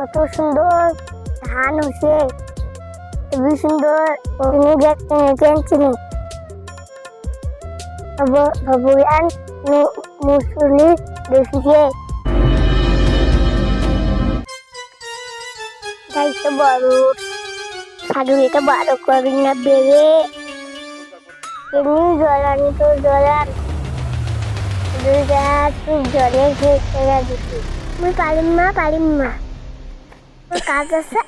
কত সুন্দর, ধান হচ্ছে খুবই সুন্দর চিনি দেখতে নিতেন চিনি ভগবান মুসলি দায়িত্ব বড় সাধু এটা করবি না বেড়ে। এমনি জলানি তো জলান দুইটা তুই জলে খেয়ে দিচ্ছি আমি পারিম মা পারিম তোর কাজ আছে।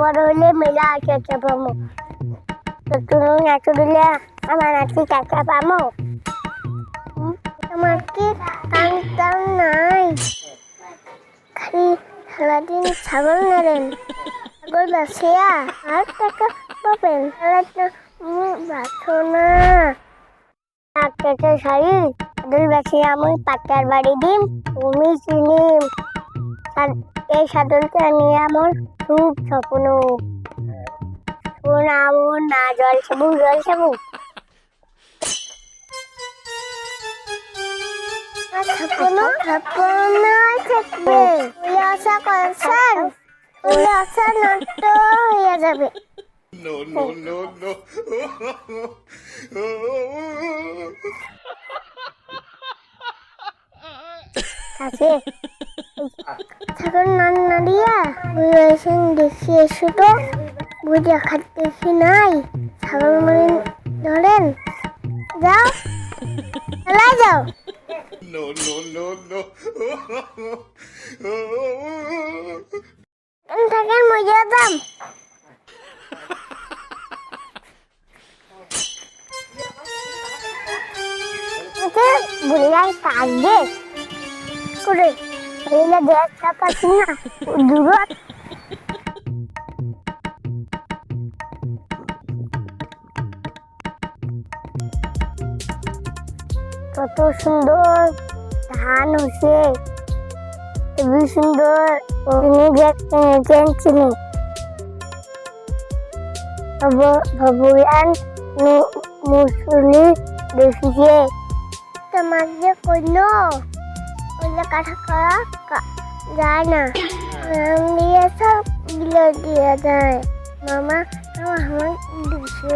বড় হলে মেলা আছে একটা পাবো তো তুমি নাচু দিলে আমার নাচি টাকা পাবো আমার কি টান নাই। খালি সারাদিন ছাগল নেড়েন ছাগল আর টাকা পাবেন। বাছো না। একটা শাড়ি বাসি আমি পাটার বাড়ি দিম তুমি চিনিম। এই সাদুলটা নিয়ে আমার খুব স্বপ্ন। শোনাবো না জল সাবু জল সাবু স্বপ্ন স্বপ্ন থাকবে আশা ওই আশা নষ্ট হয়ে যাবে। No, no, no, no. আছে? ছাগল নান নাড়িয়া ওই এসেন দেখি এসো তো বই দেখার দেখি নাই ছাগল মানে ধরেন। যাও চলা যাও। No, no, no, no. কেন থাকেন মজা দাম করে বুড়িয়া দেখতে পাচ্ছি না দূরত কত সুন্দর ধান হচ্ছে খুবই সুন্দর। নিতেন চিনি? ভগবান মুসলি দেখিছে। তোমার যে কইল? কইলে কাঠা করা যায় না। দিয়ে সব গিলে দিয়ে যায় মামা, আমার আমার দিছে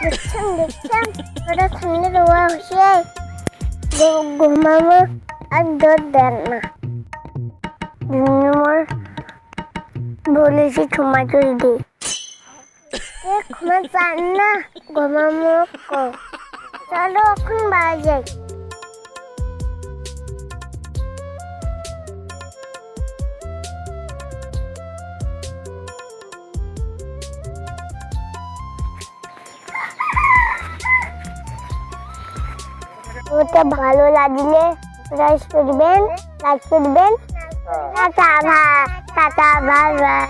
দেখছেন দেখছেন? ওটা ঠান্ডা রোয়া হচ্ছে। ঘুমামো আর দর দেন না। আমার বলেছি ক্ষমা করে দে। ক্ষমা চান না ঘুমামো কো চলো এখন বাড়ি যাই। ওটা ভালো লাগলে লাইক করবেন লাইক করবেন। টাটা ভাই। Tata bye bye